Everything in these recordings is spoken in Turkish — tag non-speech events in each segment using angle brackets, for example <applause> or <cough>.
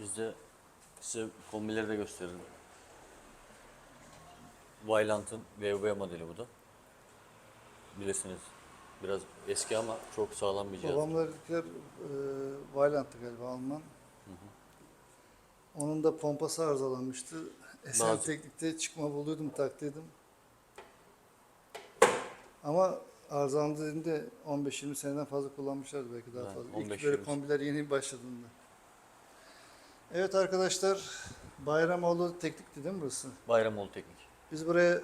Biz de size kombileri de gösterelim. Vailant'ın VV modeli bu da. Bilirsiniz. Biraz eski ama çok sağlam bir cihaz. Babamlarınkiler e, Vailant'tı galiba Alman. Onun da pompası arızalanmıştı. Esen Bazı- Teknik'te çıkma buluyordum, taktıydım. Ama arızalandı dediğinde 15-20 seneden fazla kullanmışlardı belki daha Yani fazla. 15-20 İlk böyle kombiler yeni başladığında. Evet arkadaşlar, Bayramoğlu Teknik'ti değil mi burası? Bayramoğlu Teknik. Biz buraya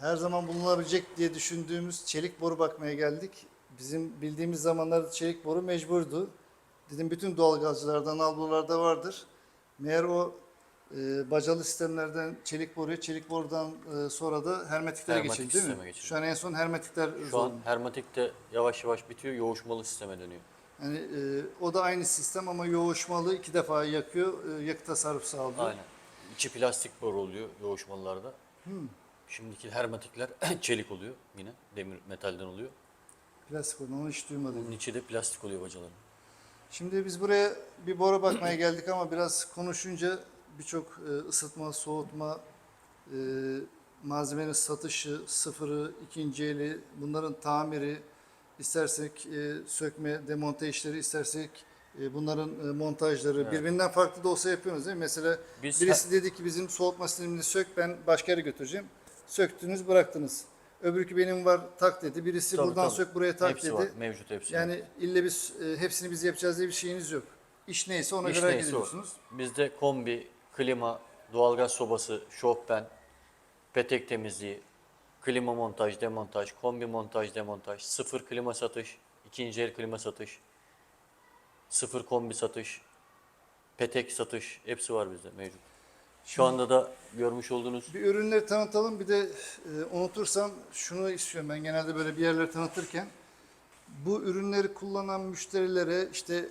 her zaman bulunabilecek diye düşündüğümüz çelik boru bakmaya geldik. Bizim bildiğimiz zamanlarda çelik boru mecburdu. Dedim bütün doğalgazcılardan albolarda vardır. Meğer o e, bacalı sistemlerden çelik boruya, çelik borudan e, sonra da hermetiklere Hermetik geçildi değil mi? geçildi. Şu an en son hermetikler Şu an hermetik de yavaş yavaş bitiyor, yoğuşmalı sisteme dönüyor. Yani e, o da aynı sistem ama yoğuşmalı iki defa yakıyor, e, yakıt tasarrufu sağlıyor. Aynen. İçi plastik boru oluyor yoğuşmalılarda. Şimdiki hermetikler <clears throat> çelik oluyor yine. Demir metalden oluyor. Plastik onu onu hiç duymadım. Bunun içi de plastik oluyor bacaların. Şimdi biz buraya bir boru bakmaya geldik ama biraz konuşunca birçok e, ısıtma, soğutma, e, malzemenin satışı, sıfırı, ikinci eli, bunların tamiri, istersek e, sökme, demonte işleri, istersek e, bunların e, montajları birbirinden farklı da olsa yapıyoruz değil mi? Mesela Biz birisi dedi ki bizim soğutma sistemini sök ben başka yere götüreceğim. Söktünüz bıraktınız. Öbürkü benim var tak dedi. Birisi Tabii, buradan tabii. sök buraya tak hepsi dedi. var, mevcut hepsi. var. Yani ille biz e, hepsini biz yapacağız diye bir şeyiniz yok. İş neyse ona İş göre neyse o. gidiyorsunuz. Bizde kombi, klima, doğalgaz sobası, şofben, petek temizliği, klima montaj, demontaj, kombi montaj, demontaj, sıfır klima satış, ikinci el klima satış, sıfır kombi satış, petek satış hepsi var bizde mevcut. Şu anda da görmüş olduğunuz Bir ürünleri tanıtalım bir de e, unutursam şunu istiyorum ben genelde böyle bir yerleri tanıtırken. Bu ürünleri kullanan müşterilere işte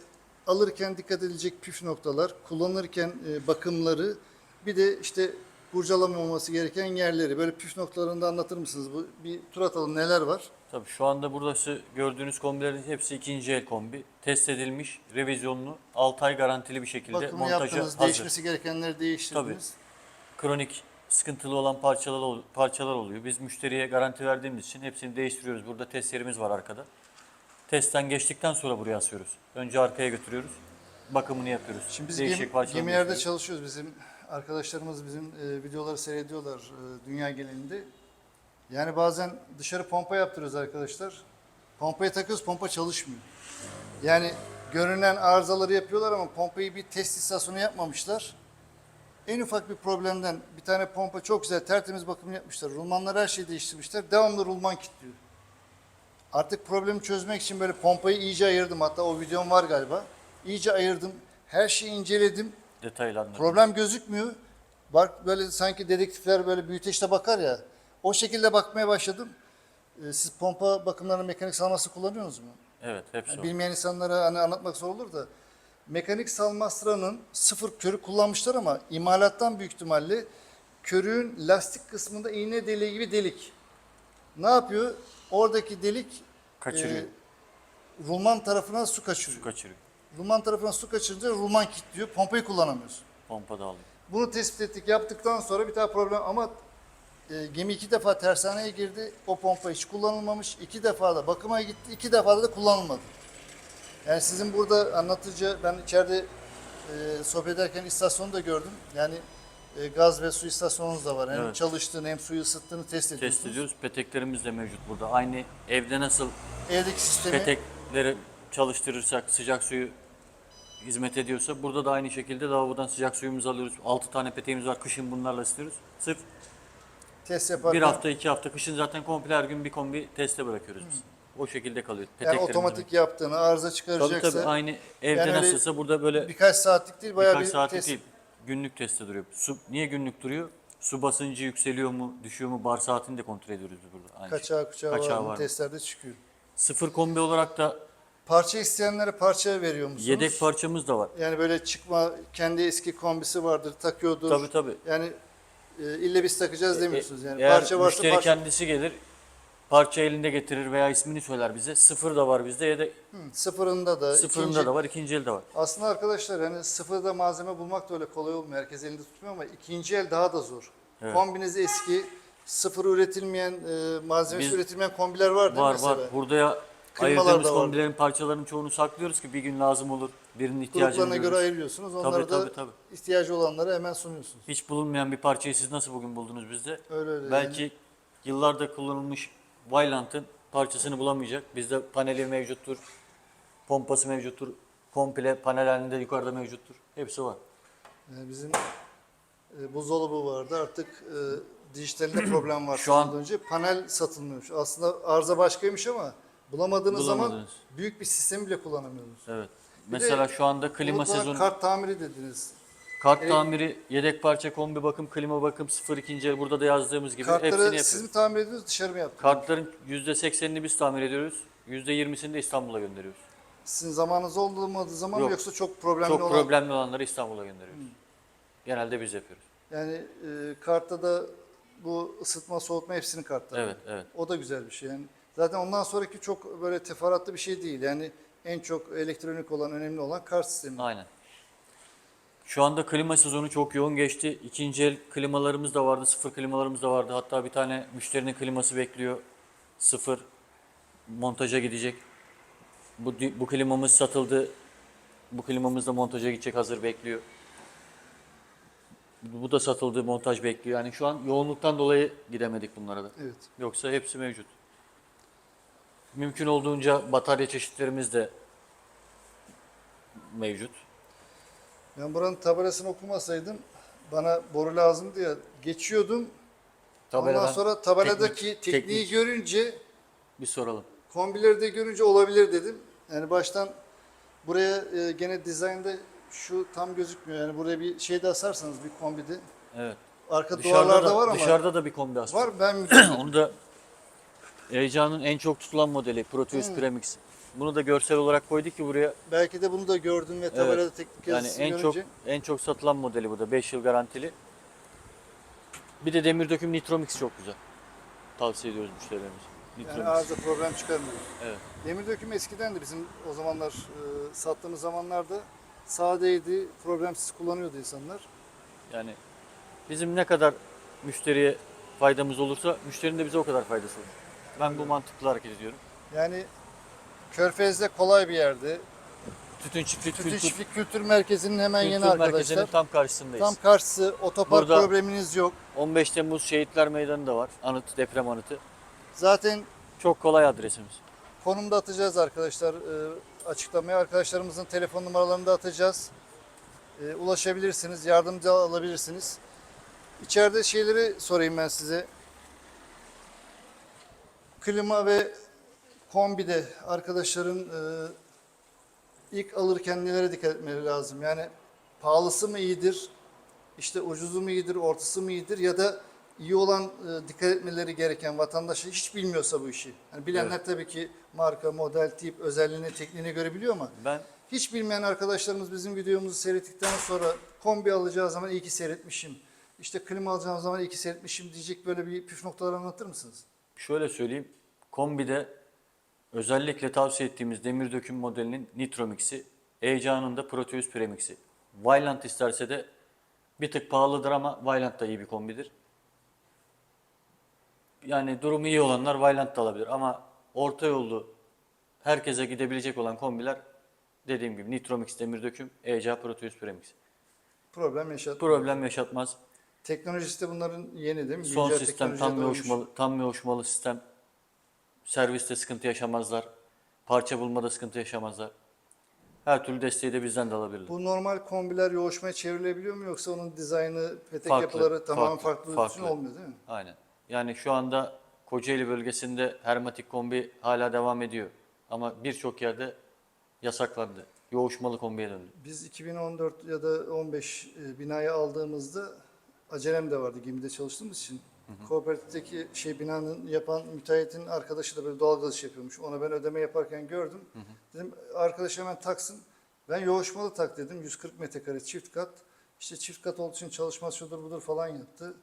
alırken dikkat edilecek püf noktalar, kullanırken e, bakımları, bir de işte kurcalanmaması gereken yerleri. Böyle püf noktalarını da anlatır mısınız? Bu bir tur atalım neler var? Tabii şu anda burası gördüğünüz kombilerin hepsi ikinci el kombi. Test edilmiş, revizyonlu, 6 ay garantili bir şekilde Bakımı montaja yaptınız, hazır. değişmesi gerekenleri değiştirdiniz. Kronik sıkıntılı olan parçalar, parçalar oluyor. Biz müşteriye garanti verdiğimiz için hepsini değiştiriyoruz. Burada test yerimiz var arkada. Testten geçtikten sonra buraya asıyoruz. Önce arkaya götürüyoruz. Bakımını yapıyoruz. Şimdi biz Değişik gemi- gemilerde çalışıyoruz. Bizim arkadaşlarımız bizim e, videoları seyrediyorlar e, dünya genelinde. Yani bazen dışarı pompa yaptırıyoruz arkadaşlar. Pompayı takıyoruz, pompa çalışmıyor. Yani görünen arızaları yapıyorlar ama pompayı bir test istasyonu yapmamışlar. En ufak bir problemden bir tane pompa çok güzel tertemiz bakım yapmışlar. Rulmanlar her şeyi değiştirmişler. Devamlı rulman kilitliyor. Artık problemi çözmek için böyle pompayı iyice ayırdım. Hatta o videom var galiba. İyice ayırdım. Her şeyi inceledim. Detaylandırma. Problem gözükmüyor. Bak böyle sanki dedektifler böyle büyüteçte bakar ya. O şekilde bakmaya başladım. Ee, Siz pompa bakımlarını mekanik salması kullanıyorsunuz mu? Evet, hepsi var. Bilmeyen insanlara hani anlatmak zor olur da. Mekanik salmastranın sıfır körü kullanmışlar ama imalattan büyük ihtimalle körüğün lastik kısmında iğne deliği gibi delik. Ne yapıyor? Oradaki delik Kaçırıyor. e, rulman tarafına su kaçırıyor. Kaçırıyor. Rulman tarafına su kaçırınca rulman kilitliyor. Pompayı kullanamıyorsun. Pompa da alıyor. Bunu tespit ettik. Yaptıktan sonra bir daha problem ama e, gemi iki defa tersaneye girdi. O pompa hiç kullanılmamış. İki defa da bakıma gitti. iki defa da kullanılmadı. Yani sizin burada anlatıcı, ben içeride e, sohbet ederken istasyonu da gördüm. Yani e, gaz ve su istasyonunuz da var. Hem Evet. çalıştığını hem suyu ısıttığını test ediyorsunuz. Test ediyoruz. Peteklerimiz de mevcut burada. Aynı evde nasıl Evdeki sistemi petekleri çalıştırırsak sıcak suyu hizmet ediyorsa burada da aynı şekilde lavabodan sıcak suyumuzu alıyoruz. 6 tane peteğimiz var. Kışın bunlarla ısıtıyoruz. Sırf test yaparken bir hafta iki hafta kışın zaten komple her gün bir kombi teste bırakıyoruz biz. O şekilde kalıyor. Yani Peteklerimiz otomatik yaptığını, arıza Tabii çıkaracaksa tabii aynı evde Yani öyle nasılsa burada böyle birkaç saatlik değil bayağı birkaç bir saatlik test. değil. Günlük testte duruyor. Su, niye günlük duruyor? Su basıncı yükseliyor mu, düşüyor mu? Bar saatini de kontrol ediyoruz biz burada. Aynı şey. Kaçağı kucağı Kaçağı var mı var mı? testlerde çıkıyor. Sıfır kombi olarak da Parça isteyenlere parça veriyor musunuz? yedek parçamız da var. Yani böyle çıkma kendi eski kombisi vardır takıyordur. Tabii tabii. Yani e, ille biz takacağız demiyorsunuz yani. Eğer parça varsa müşteri parça. kendisi gelir, parça elinde getirir veya ismini söyler bize. Sıfır da var bizde da Hı, Sıfırında da, sıfırında ikinci- da var, ikinci el de var. Aslında arkadaşlar hani sıfırda malzeme bulmak da öyle kolay olmuyor. Herkes elinde tutmuyor ama ikinci el daha da zor. Evet. Kombiniz eski, sıfır üretilmeyen, e, malzemesi Biz- üretilmeyen kombiler var değil mi Var mesela? var. Burada ya Kıymalar ayırdığımız da var. kombilerin parçalarının çoğunu saklıyoruz ki bir gün lazım olur. Birinin ihtiyacını Gruplarına göre görürüz. ayırıyorsunuz. Onları da tabii, tabii. ihtiyacı olanlara hemen sunuyorsunuz. Hiç bulunmayan bir parçayı siz nasıl bugün buldunuz bizde? Öyle öyle. Belki yıllarda kullanılmış Vailant'ın parçasını bulamayacak. Bizde paneli mevcuttur, pompası mevcuttur, komple panel halinde yukarıda mevcuttur. Hepsi var. Yani bizim e, buzdolabı vardı. Artık e, dijitalinde problem var. Şu an- önce panel satılmıyormuş. Aslında arıza başkaymış ama bulamadığınız zaman Bulamadınız. büyük bir sistemi bile kullanamıyorsunuz. Evet. Bir de Mesela şu anda klima sezonu, Kart tamiri dediniz. kart tamiri, yedek parça, kombi bakım, klima bakım, 0 ikinci el burada da yazdığımız gibi hepsini Kartları yapıyoruz. siz mi tamir ediyorsunuz dışarı mı yaptınız? Kartların %80'ini biz tamir ediyoruz. %20'sini de İstanbul'a gönderiyoruz. Sizin zamanınız olmadığı zaman mı Yok. yoksa çok problemli Çok olan? problemli olanları İstanbul'a gönderiyoruz. Genelde biz yapıyoruz. Yani e, kartta da bu ısıtma, soğutma hepsinin kartları. Evet, evet. O da güzel bir şey. Yani zaten ondan sonraki çok böyle teferruatlı bir şey değil. Yani en çok elektronik olan, önemli olan kart sistemi. Aynen. Şu anda klima sezonu çok yoğun geçti. İkinci el klimalarımız da vardı, sıfır klimalarımız da vardı. Hatta bir tane müşterinin kliması bekliyor. Sıfır montaja gidecek. Bu, bu klimamız satıldı. Bu klimamız da montaja gidecek hazır bekliyor. Bu bu da satıldı, montaj bekliyor. Yani şu an yoğunluktan dolayı gidemedik bunlara da. Evet. Yoksa hepsi mevcut. Mümkün olduğunca batarya çeşitlerimiz de mevcut. Ben buranın tabelasını okumasaydım bana boru lazım diye geçiyordum. Ondan Tabeladan sonra tabeladaki teknik- tekniği teknik. görünce, bir soralım. kombileri de görünce olabilir dedim. Yani baştan buraya e, gene dizaynda şu tam gözükmüyor. Yani buraya bir şey de asarsanız bir kombide. Evet. Arka Dışarıda duvarlarda da, var ama dışarıda da bir kombi aslında. var ben <clears throat> Onu da Heyecan'ın en çok tutulan modeli Proteus Hmm. Premix. Bunu da görsel olarak koyduk ki buraya belki de bunu da gördüm ve tabelada teknik yani en görünce çok en çok satılan modeli bu da 5 yıl garantili. Bir de demir döküm Nitromix çok güzel. Tavsiye ediyoruz müşterilerimize. yani Nitromix. arıza problem çıkarmıyor. Evet. Demir döküm eskiden de bizim o zamanlar e, sattığımız zamanlarda sadeydi, problemsiz kullanıyordu insanlar. Yani bizim ne kadar müşteriye faydamız olursa müşterinin de bize o kadar faydası olur. Ben bu mantıklı hareket ediyorum. Yani Körfez'de kolay bir yerde. Tütün çiftlik Tütün kültür, Çiftlik Kültür Merkezi'nin hemen kültür yeni merkezinin arkadaşlar. tam karşısındayız. Tam karşısı, otopark Burada- probleminiz yok. 15 Temmuz Şehitler Meydanı da var. Anıt, deprem anıtı. Zaten Çok kolay adresimiz. konumda atacağız arkadaşlar e, açıklamaya. Arkadaşlarımızın telefon numaralarını da atacağız. E, ulaşabilirsiniz, yardımcı alabilirsiniz. İçeride şeyleri sorayım ben size. Klima ve kombide arkadaşların e, ilk alırken nelere dikkat etmeleri lazım? Yani pahalısı mı iyidir? İşte ucuzu mu iyidir, ortası mı iyidir ya da iyi olan e, dikkat etmeleri gereken vatandaşı hiç bilmiyorsa bu işi. Yani bilenler tabii ki marka, model, tip, özelliğini, tekniğini görebiliyor ama Ben hiç bilmeyen arkadaşlarımız bizim videomuzu seyrettikten sonra kombi alacağı zaman iyi ki seyretmişim. İşte klima alacağım zaman iyi ki seyretmişim diyecek böyle bir püf noktaları anlatır mısınız? şöyle söyleyeyim. Kombide özellikle tavsiye ettiğimiz demir döküm modelinin Nitromix'i, Heyecan'ın da Proteus Premix'i. Vylant isterse de bir tık pahalıdır ama Vylant da iyi bir kombidir. Yani durumu iyi olanlar Vylant da alabilir ama orta yollu herkese gidebilecek olan kombiler dediğim gibi Nitromix demir döküm, ECA Proteus Premix. Problem yaşat. Problem yaşatmaz. Teknolojisi de bunların yeni değil mi? Son Güncel sistem tam hoşmalı, tam hoşmalı sistem. Serviste sıkıntı yaşamazlar. Parça bulmada sıkıntı yaşamazlar. Her türlü desteği de bizden de alabilirler. Bu normal kombiler yoğuşmaya çevrilebiliyor mu yoksa onun dizaynı, petek Farklı, yapıları tamamen farklı, farklı, farklı. için olmuyor değil mi? Aynen. Yani şu anda Kocaeli bölgesinde hermetik kombi hala devam ediyor. Ama birçok yerde yasaklandı. Yoğuşmalı kombiye döndü. Biz 2014 ya da 15 e, binayı aldığımızda acelem de vardı gemide çalıştığımız için. Kooperatifteki şey binanın yapan müteahhitin arkadaşı da böyle doğalgaz işi yapıyormuş. Ona ben ödeme yaparken gördüm. Dedim arkadaş hemen taksın. Ben yoğuşmalı tak dedim. 140 metrekare çift kat. İşte çift kat olduğu için çalışmaz şudur budur falan yaptı.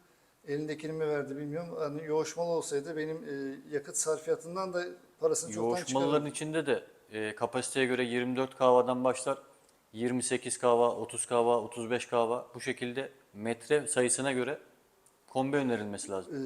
elindekini mi verdi bilmiyorum. Hani yoğuşmalı olsaydı benim e, yakıt sarfiyatından da parasını çoktan Yoğuşmalıların çıkarırdım. içinde de e, kapasiteye göre 24 kahvadan başlar. 28 kahva, 30 kahva, 35 kahva bu şekilde metre sayısına göre kombi önerilmesi lazım. E,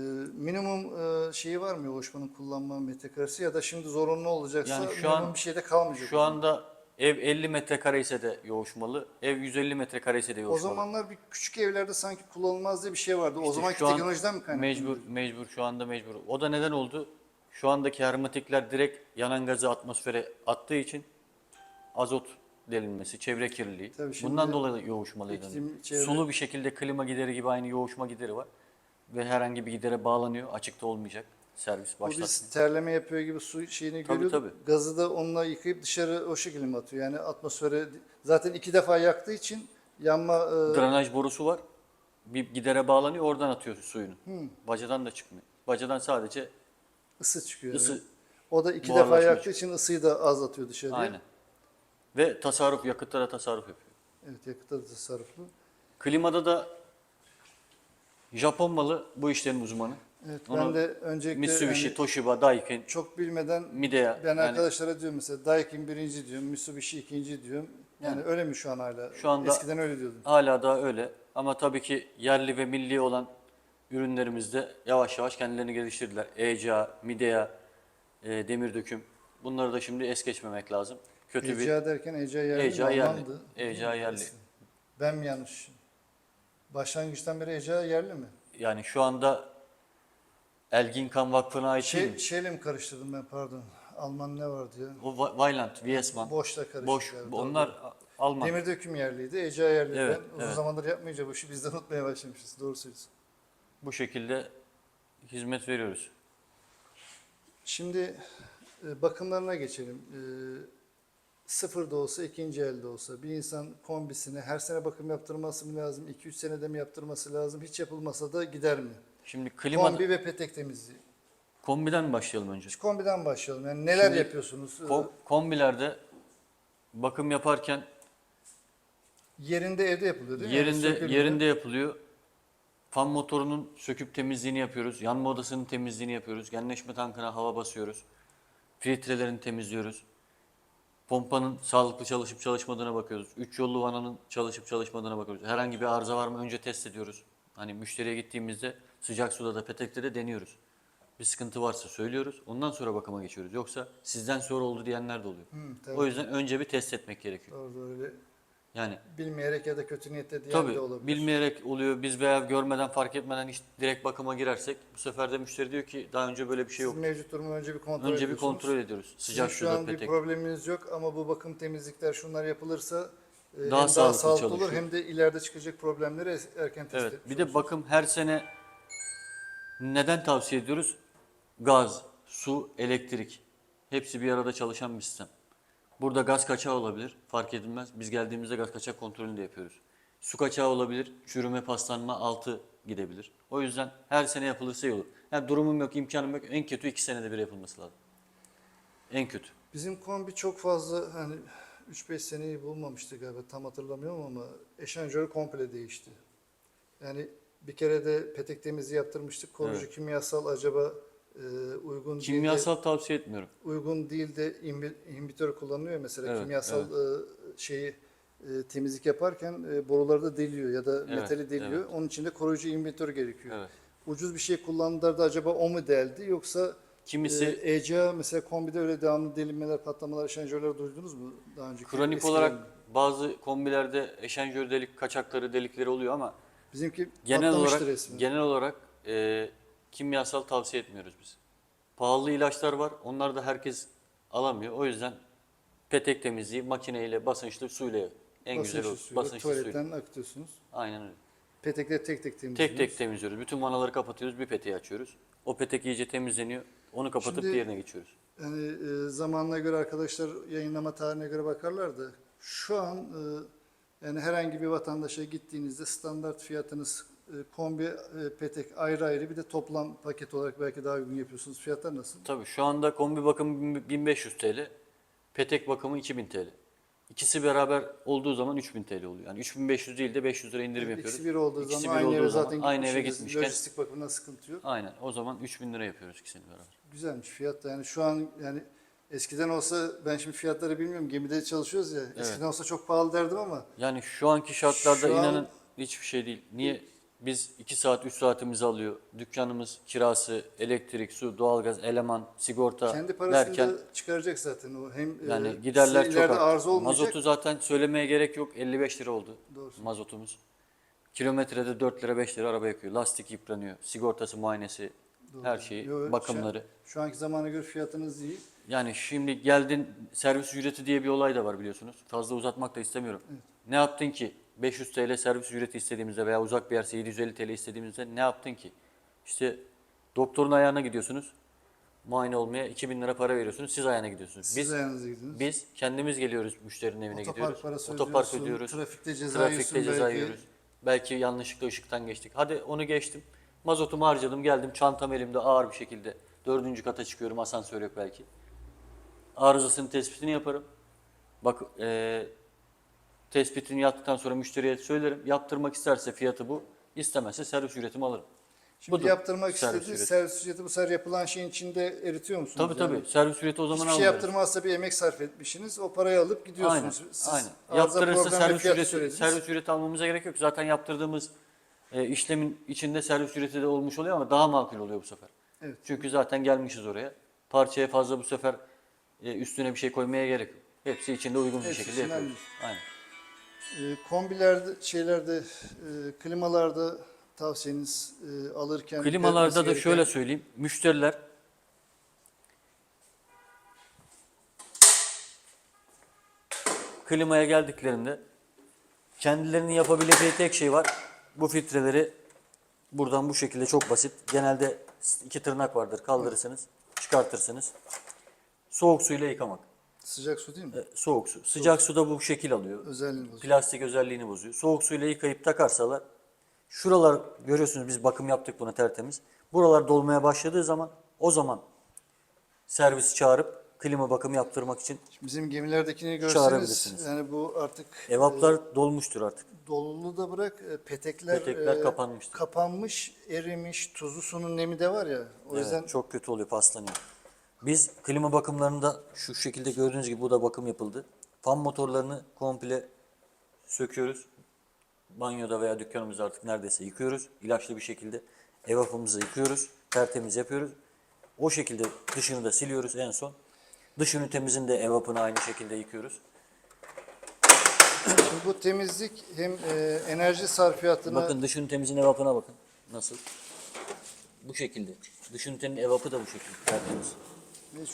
minimum e, şeyi var mı yoğuşmanın kullanma metrekaresi ya da şimdi zorunlu olacaksa Yani şu minimum an- bir şeyde kalmayacak. Şu anda ev 50 metrekare ise de yoğuşmalı, ev 150 metrekare ise de o yoğuşmalı. zamanlar bir küçük evlerde sanki kullanılmaz diye bir şey vardı. o İşte zamanki şu an teknolojiden mi kaynaklı? Mecbur, mecbur şu anda mecbur. O da neden oldu? Şu andaki hermetikler direkt yanan gazı atmosfere attığı için azot delinmesi, çevre kirliliği. Tabii şimdi Bundan dolayı yoğuşmalıydı. iklim, çevre- Sulu bir şekilde klima gideri gibi aynı yoğuşma gideri var. Ve herhangi bir gidere bağlanıyor. Açıkta olmayacak. Servis Bu biz başlatsın. terleme yapıyor gibi su şeyini Tabii, görüyorduk. tabii. Gazı da onunla yıkayıp dışarı o şekilde mi atıyor? Yani atmosfere zaten iki defa yaktığı için yanma e, Drenaj borusu var. Bir gidere bağlanıyor. Oradan atıyor suyunu. Bacadan da çıkmıyor. Bacadan sadece ısı çıkıyor. ısı. O da iki defa yaktığı için ısıyı da az atıyor dışarıya. aynen. Ve tasarruf, yakıtlara tasarruf yapıyor. Evet yakıtta da tasarruflu. Klimada da Japon malı bu işlerin uzmanı. Evet Onu ben de öncelikle Mitsubishi, hani Toshiba, Daikin, çok bilmeden Midea. ben yani arkadaşlara diyorum mesela Daikin birinci diyorum, Mitsubishi ikinci diyorum. Yani, Yani öyle mi şu an hala? Şu anda- Eskiden öyle diyordum. hala da öyle. Ama tabii ki yerli ve milli olan ürünlerimizde yavaş yavaş kendilerini geliştirdiler. ECA, Midea, e, demir döküm. Bunları da şimdi es geçmemek lazım. Kötü bir ECA derken ECA yerli ECA yerli. ECA yerli. Ben mi yanlış? Başlangıçtan beri ECA yerli mi? Yani şu anda Elgin Kan Vakfı'na ait değil Şey, mi? şeyle mi karıştırdım ben pardon. Alman ne vardı ya? O Va- Vailand, Viesman. Boşla karıştı. Boş. yani, Onlar. Alman. Demir döküm yerliydi, ECA yerliydi. Evet, ben uzun evet. zamandır yapmayınca bu işi biz de unutmaya başlamışız. Doğru söylüyorsun. Bu şekilde hizmet veriyoruz. Şimdi e, bakımlarına geçelim. E, sıfır da olsa, ikinci elde olsa bir insan kombisine her sene bakım yaptırması mı lazım? 2-3 senede mi yaptırması lazım? Hiç yapılmasa da gider mi? Şimdi klima Kombi ve petek temizliği. kombiden başlayalım önce. Şu kombiden başlayalım. Yani neler Şimdi yapıyorsunuz? Ko- kombilerde bakım yaparken yerinde evde yapılıyor değil mi? Yerinde yerinde yapılıyor. Fan motorunun söküp temizliğini yapıyoruz. Yanma odasının temizliğini yapıyoruz. Genleşme tankına hava basıyoruz. Filtrelerini temizliyoruz. Pompanın sağlıklı çalışıp çalışmadığına bakıyoruz. Üç yollu vananın çalışıp çalışmadığına bakıyoruz. Herhangi bir arıza var mı önce test ediyoruz. Hani müşteriye gittiğimizde sıcak suda da petekte de deniyoruz. Bir sıkıntı varsa söylüyoruz. Ondan sonra bakıma geçiyoruz. Yoksa sizden sonra oldu diyenler de oluyor. Hı, tabii. O yüzden önce bir test etmek gerekiyor. Doğru, doğru, Yani bilmeyerek ya da kötü niyetle diyen Tabii de olabilir. bilmeyerek oluyor. Biz veya görmeden fark etmeden hiç direkt bakıma girersek bu sefer de müşteri diyor ki daha önce böyle bir şey Siz yok. mevcut durumu önce bir kontrol Önce bir kontrol ediyoruz. Sizin Sıcak şu suda an bir probleminiz yok ama bu bakım temizlikler şunlar yapılırsa e, hem Daha daha sağlıklı sağlıklı olur hem de ileride çıkacak problemleri erken tespit Evet. Bir de bakım her sene neden tavsiye ediyoruz? Gaz, su, elektrik. Hepsi bir arada çalışan bir sistem. Burada gaz kaçağı olabilir. Fark edilmez. Biz geldiğimizde gaz kaçak kontrolünü de yapıyoruz. Su kaçağı olabilir. Çürüme, paslanma, altı gidebilir. O yüzden her sene yapılırsa iyi olur. Yani durumum yok, imkanım yok. En kötü iki senede bir yapılması lazım. En kötü. Bizim kombi çok fazla hani 3-5 seneyi bulmamıştı galiba tam hatırlamıyorum ama eşanjörü komple değişti. Yani bir kere de petek temizliği yaptırmıştık. Koruyucu Evet. kimyasal acaba e, uygun değil de- Kimyasal tavsiye etmiyorum. uygun değil de inhi- inhibitör kullanılıyor mesela Evet, kimyasal e, şeyi e, temizlik yaparken e, boruları da deliyor ya da Evet, metali deliyor. Onun için de koruyucu inhibitör gerekiyor. Evet. Ucuz bir şey kullandılar da acaba o mu deldi yoksa Kimisi e, ECA mesela kombide öyle devamlı delinmeler, patlamalar, şanjörler duydunuz mu daha önceki? kronik eskilerinde? olarak bazı kombilerde eşenjör delik, kaçakları, delikleri oluyor ama bizimki genel olarak resmen. genel olarak e, kimyasal tavsiye etmiyoruz biz. Pahalı ilaçlar var. Onlar da herkes alamıyor. O yüzden petek temizliği makineyle, basınçlı suyla en Basınçlı güzel o. suyla, Basınçlı suyla. tuvaletten akıtıyorsunuz. Aynen öyle. Petekleri tek tek temizliyorsunuz. Tek tek temizliyoruz. Bütün vanaları kapatıyoruz, bir peteği açıyoruz. O petek iyice temizleniyor. Onu kapatıp Şimdi- diğerine geçiyoruz. Yani e, zamanına göre arkadaşlar yayınlama tarihine göre bakarlar da şu an e, yani herhangi bir vatandaşa gittiğinizde standart fiyatınız kombi, e, petek ayrı ayrı bir de toplam paket olarak belki daha uygun yapıyorsunuz. Fiyatlar nasıl? Tabii şu anda kombi bakımı 1500 TL, petek bakımı 2000 TL. İkisi beraber olduğu zaman 3000 TL oluyor. Yani 3500 değil de 500 lira indirim yapıyoruz. İkisi bir olduğu İkisi zaman bir aynı eve zaten aynı eve gitmişken Lojistik bakımından sıkıntı yok. aynen o zaman 3000 lira yapıyoruz ikisini beraber. Güzelmiş fiyat da yani şu an yani eskiden olsa ben şimdi fiyatları bilmiyorum gemide çalışıyoruz ya eskiden olsa çok pahalı derdim ama Yani şu anki şartlarda Şu an- inanın hiçbir şey değil. Niye? Biz 2 saat 3 saatimizi alıyor. Dükkanımız kirası, elektrik, su, doğalgaz, eleman, sigorta kendi parasını derken da çıkaracak zaten o hem yani e, giderler çok arttı. arıza olmayacak. Mazotu zaten söylemeye gerek yok. 55 lira oldu Doğru. mazotumuz. Kilometrede 4 lira 5 lira araba yakıyor. Lastik yıpranıyor. Sigortası, muayenesi, her şeyi, Yo, şu- bakımları. Şu, anki zamana göre fiyatınız iyi. Yani şimdi geldin servis ücreti diye bir olay da var biliyorsunuz. Fazla uzatmak da istemiyorum. Ne yaptın ki? 500 TL servis ücreti istediğimizde veya uzak bir yerse 750 TL istediğimizde ne yaptın ki? İşte doktorun ayağına gidiyorsunuz. Muayene olmaya 2000 lira para veriyorsunuz. Siz ayağına gidiyorsunuz. Siz Biz ayağınıza gidiniz. biz kendimiz geliyoruz müşterinin evine Otopark gidiyoruz. parası Otopark ödüyoruz. trafikte ceza Trafikte ceza belki. yiyoruz. Belki yanlışlıkla ışıktan geçtik. Hadi onu geçtim. Mazotumu harcadım geldim çantam elimde ağır bir şekilde. Dördüncü kata çıkıyorum asansör yok belki. Arızasının tespitini yaparım. Bak e, tespitini yaptıktan sonra müşteriye söylerim. Yaptırmak isterse fiyatı bu. İstemezse servis ücretimi alırım. Şimdi Budur. yaptırmak Servis istediği ücreti. servis ücreti bu sefer yapılan şeyin içinde eritiyor musunuz? Tabii Yani tabii. Servis ücreti o zaman Hiçbir şey almıyoruz. yaptırmazsa bir emek sarf etmişsiniz. O parayı alıp Aynen. gidiyorsunuz. Siz aynen. arıza Yaptırırsa programı servis ücreti, söylediniz. servis ücreti almamıza gerek yok. Zaten yaptırdığımız e, işlemin içinde servis ücreti de olmuş oluyor ama daha makul oluyor bu sefer. Evet. Çünkü zaten gelmişiz oraya. Parçaya fazla bu sefer e, üstüne bir şey koymaya gerek yok. Hepsi içinde uygun bir Hepsi şekilde içinden yapıyoruz. Aynen. Ee, kombilerde, şeylerde, e, klimalarda tavsiyeniz e, alırken... Klimalarda da gereken- şöyle söyleyeyim. Müşteriler klimaya geldiklerinde kendilerinin yapabileceği tek şey var. Bu filtreleri buradan bu şekilde çok basit. Genelde iki tırnak vardır. Kaldırırsınız, çıkartırsınız. Soğuk suyla yıkamak. Sıcak su değil mi? E, Soğuk su. Sıcak suda bu şekil alıyor. Özelliğini bozuyor. Plastik özelliğini bozuyor. Soğuk suyla yıkayıp takarsalar şuralar görüyorsunuz biz bakım yaptık buna tertemiz. Buralar dolmaya başladığı zaman o zaman servis çağırıp klima bakımı yaptırmak için Bizim gemilerdekini görseniz yani bu artık evaplar dolmuştur artık. dolulu da bırak e, petekler, Petekler e, kapanmıştır. kapanmış, erimiş, tuzlu sunun nemi de var ya. O Evet, yüzden çok kötü oluyor, paslanıyor. Biz klima bakımlarında şu şekilde gördüğünüz gibi bu da bakım yapıldı. Fan motorlarını komple söküyoruz. Banyoda veya dükkanımızda artık neredeyse yıkıyoruz. İlaçlı bir şekilde evapımızı yıkıyoruz. Tertemiz yapıyoruz. O şekilde dışını da siliyoruz en son. Dış ünitemizin de evapını aynı şekilde yıkıyoruz. şimdi bu temizlik hem e, enerji sarfiyatına Bakın dış ünitemizin evapına bakın. Nasıl? Bu şekilde. Dış ünitenin evapı da bu şekilde. Tertemiz.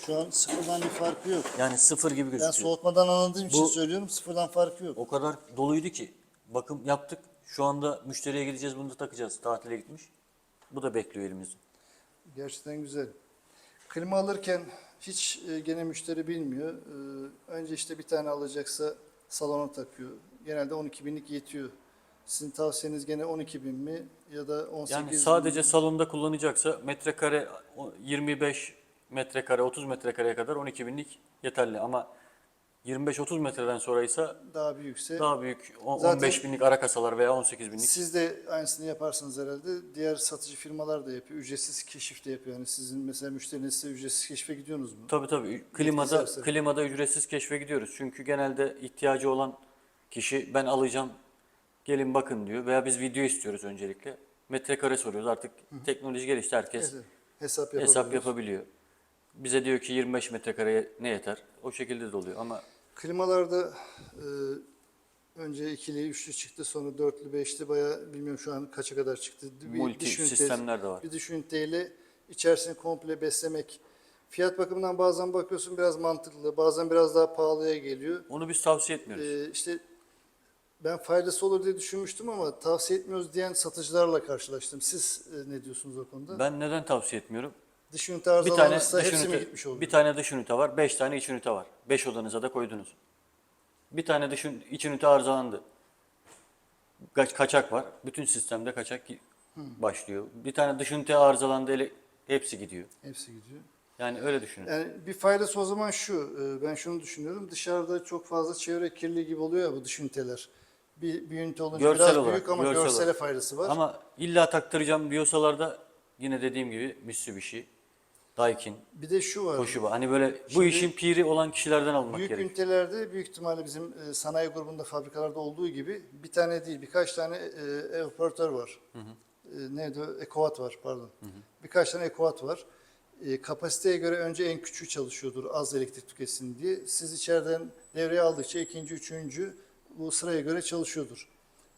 Şu an sıfırdan bir farkı yok. Yani sıfır gibi Ben gözüküyor. soğutmadan anladığım için Bu- söylüyorum sıfırdan farkı yok. O kadar doluydu ki bakım yaptık. Şu anda müşteriye gideceğiz bunu da takacağız. Tatile gitmiş. Bu da bekliyor elimizde. Gerçekten güzel. Klima alırken hiç e, gene müşteri bilmiyor. E, önce işte bir tane alacaksa salona takıyor. Genelde 12 binlik yetiyor. Sizin tavsiyeniz gene 12 bin mi ya da 18 Yani bin sadece mi? salonda kullanacaksa metrekare o- 25 metrekare 30 metrekareye kadar 12 binlik yeterli ama 25-30 metreden sonra ise daha büyükse daha büyük o- Zaten- 15 binlik ara kasalar veya 18 binlik. siz de aynısını yaparsınız herhalde. Diğer satıcı firmalar da yapıyor. Ücretsiz keşif de yapıyor. Yani sizin mesela müşteriniz size ücretsiz keşfe gidiyorsunuz mu? Tabii tabii. Klimada Yetkisi klimada ücretsiz keşfe gidiyoruz. Çünkü genelde ihtiyacı olan kişi ben alacağım gelin bakın diyor veya biz video istiyoruz öncelikle. Metrekare soruyoruz. Artık teknoloji gelişti. Herkes Hesap hesap yapabiliyor. Bize diyor ki 25 metrekareye ne yeter? O şekilde de oluyor ama Klimalarda e, önce ikili, üçlü çıktı, sonra dörtlü, beşli bayağı bilmiyorum şu an kaça kadar çıktı. Bir multi sistemler de var. Bir dış üniteyle içerisini komple beslemek. Fiyat bakımından bazen bakıyorsun biraz mantıklı, bazen biraz daha pahalıya geliyor. Onu biz tavsiye etmiyoruz. E, işte ben faydası olur diye düşünmüştüm ama tavsiye etmiyoruz diyen satıcılarla karşılaştım. Siz e, ne diyorsunuz o konuda? Ben neden tavsiye etmiyorum? Dış ünite Bir tane arızalanırsa dış hepsi mi ünite, gitmiş oluyor? bir tane dış ünite var, 5 tane iç ünite var. 5 odanıza da koydunuz. Bir tane dış ün- iç ünite arızalandı. Kaç, kaçak var. Bütün sistemde kaçak gi- başlıyor. Bir tane dış ünite arızalandı, ele, hepsi gidiyor. Hepsi gidiyor. Yani öyle düşünün. Yani bir faydası o zaman şu, e, ben şunu düşünüyorum. Dışarıda çok fazla çevre kirliliği gibi oluyor ya bu dış üniteler. Bir, bir ünite olunca Görsel biraz olarak, büyük ama görsel görsele olarak. faydası var. Ama illa taktıracağım diyorsalar da yine dediğim gibi Mitsubishi, Daikin, bir de şu var. Toshiba. Hani böyle bu Şimdi işin piri olan kişilerden almak Büyük gerekiyor. ünitelerde büyük ihtimalle bizim e, sanayi grubunda fabrikalarda olduğu gibi bir tane değil birkaç tane e, evaporatör var. E, neydi o? Ekovat var pardon. Birkaç tane ekovat var. E, kapasiteye göre önce en küçüğü çalışıyordur az elektrik tüketsin diye. Siz içeriden devreye aldıkça ikinci, üçüncü bu sıraya göre çalışıyordur.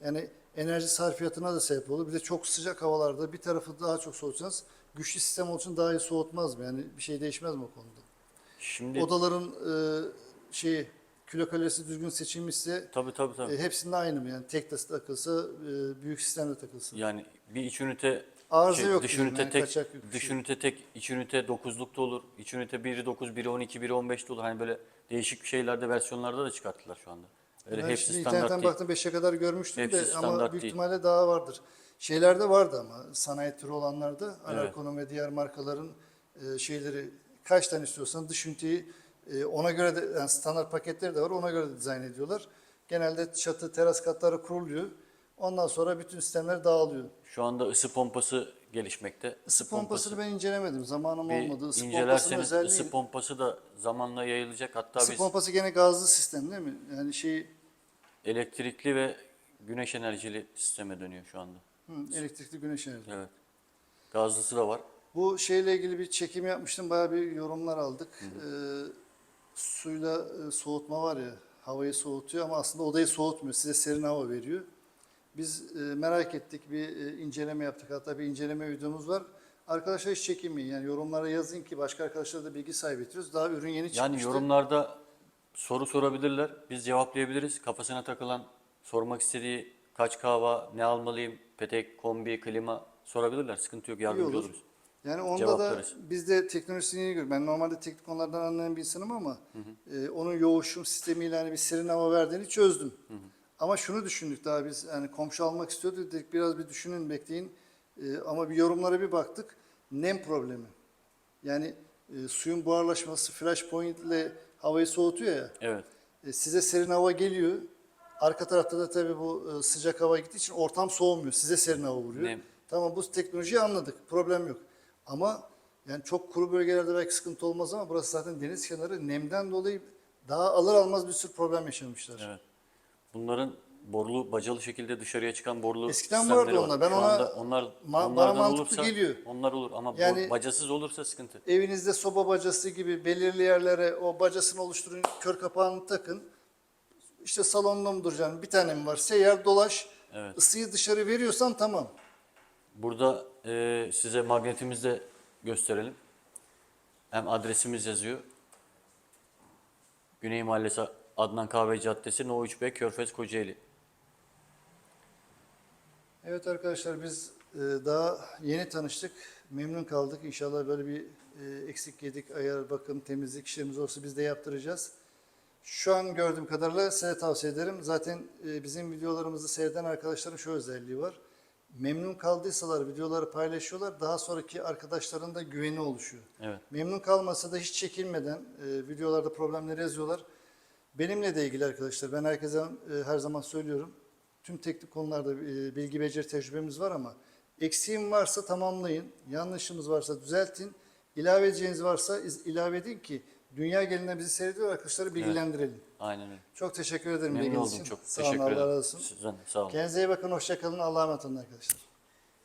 Yani enerji sarfiyatına da sebep olur. Bir de çok sıcak havalarda bir tarafı daha çok soğutsanız güçlü sistem olduğu için daha iyi soğutmaz mı? Yani bir şey değişmez mi o konuda? Şimdi Odaların e, şeyi kilokalorisi düzgün seçilmişse tabii tabii tabii. e, hepsinde aynı mı? Yani tek de takılsa, e, büyük sistemde takılsa. Yani bir iç ünite Arıza şey, yok dış ünite yani, tek, kaçak yok, dış şey. ünite tek, iç ünite 9'lukta olur. İç ünite biri 9, biri 12, biri 15'te olur. Hani böyle değişik şeylerde, versiyonlarda da çıkarttılar şu anda. Öyle ben hepsi şimdi standart internetten değil. baktım 5'e kadar görmüştüm Hepsi de ama büyük değil. ihtimalle daha vardır. Şeylerde vardı ama sanayi türü olanlarda Evet. Alarko'nun ve diğer markaların e, şeyleri kaç tane istiyorsan dış üniteyi e, ona göre de yani standart paketleri de var ona göre de dizayn ediyorlar. Genelde çatı teras katları kuruluyor. Ondan sonra bütün sistemler dağılıyor. Şu anda ısı pompası gelişmekte. Isı pompasını ben incelemedim. Zamanım bir olmadı. Isı pompasının özelliği... ısı pompası da zamanla yayılacak. Hatta Isı biz pompası gene gazlı sistem değil mi? Yani şey elektrikli ve güneş enerjili sisteme dönüyor şu anda. hı, elektrikli güneş enerjisi. Evet. Gazlısı da var. Bu şeyle ilgili bir çekim yapmıştım. Bayağı bir yorumlar aldık. Ee, suyla e, soğutma var ya, havayı soğutuyor ama aslında odayı soğutmuyor. Size serin hava veriyor. Biz e, merak ettik, bir e, inceleme yaptık. Hatta bir inceleme videomuz var. Arkadaşlar hiç çekinmeyin. Yani yorumlara yazın ki başka arkadaşlara da bilgi sahibi ediyoruz. Daha ürün yeni çıkmıştı. Yani yorumlarda soru sorabilirler. Biz cevaplayabiliriz. Kafasına takılan, sormak istediği kaç kahva, ne almalıyım, petek, kombi, klima sorabilirler. Sıkıntı yok, İyi yardımcı olur. oluruz. Yani onda Cevaplarız. da biz de teknolojisini yeni görüyoruz. Ben normalde teknik konulardan anlayan bir insanım ama e, onun yoğuşum sistemiyle hani bir serin hava verdiğini çözdüm. Ama şunu düşündük daha biz hani komşu almak istiyorduk dedik biraz bir düşünün bekleyin. E, ama bir yorumlara bir baktık. Nem problemi. Yani e, suyun buharlaşması flash point ile havayı soğutuyor ya. Evet. E, size serin hava geliyor. Arka tarafta da tabii bu e, sıcak hava gittiği için ortam soğumuyor. Size serin hava vuruyor. Nem. Tamam bu teknolojiyi anladık. Problem yok. Ama yani çok kuru bölgelerde belki sıkıntı olmaz ama burası zaten deniz kenarı. Nemden dolayı daha alır almaz bir sürü problem yaşamışlar. Evet. Bunların borulu, bacalı şekilde dışarıya çıkan borulu Eskiden sistemleri vardı var. onlar. Ben Şu ona- anda onlar Ma- bana onlardan mantıklı olursa geliyor. onlar olur ama bor- Yani- bacasız olursa sıkıntı. Evinizde soba bacası gibi belirli yerlere o bacasını oluşturun, kör kapağını takın. İşte salonda mı duracaksın? Bir tane mi var? Seyyar dolaş. Evet. Isıyı dışarı veriyorsan tamam. Burada e, size magnetimizi de gösterelim. Hem adresimiz yazıyor. Güney Mahallesi Adnan Kahve Caddesi No 3B Körfez Kocaeli. Evet arkadaşlar biz e, daha yeni tanıştık. Memnun kaldık. İnşallah böyle bir e, eksik yedik, ayar, bakım, temizlik işlerimiz olursa biz de yaptıracağız. Şu an gördüğüm kadarıyla size tavsiye ederim. Zaten e, bizim videolarımızı seyreden arkadaşların şu özelliği var. Memnun kaldıysalar videoları paylaşıyorlar. Daha sonraki arkadaşların da güveni oluşuyor. Evet. Memnun kalmasa da hiç çekinmeden videolarda problemleri yazıyorlar. Benimle de ilgili arkadaşlar. Ben herkese her zaman söylüyorum. Tüm teknik konularda e, bilgi beceri tecrübemiz var ama eksiğim varsa tamamlayın. Yanlışımız varsa düzeltin. İlave edeceğiniz varsa iz- ilave edin ki dünya gelinden bizi seyrediyor arkadaşları bilgilendirelim. Aynen öyle. Çok teşekkür ederim Memnun oldum için. çok. Sağ olun, Teşekkür ederim. Sizden de sağ olun. Kendinize iyi bakın. Hoşça kalın. Allah'a emanet olun arkadaşlar.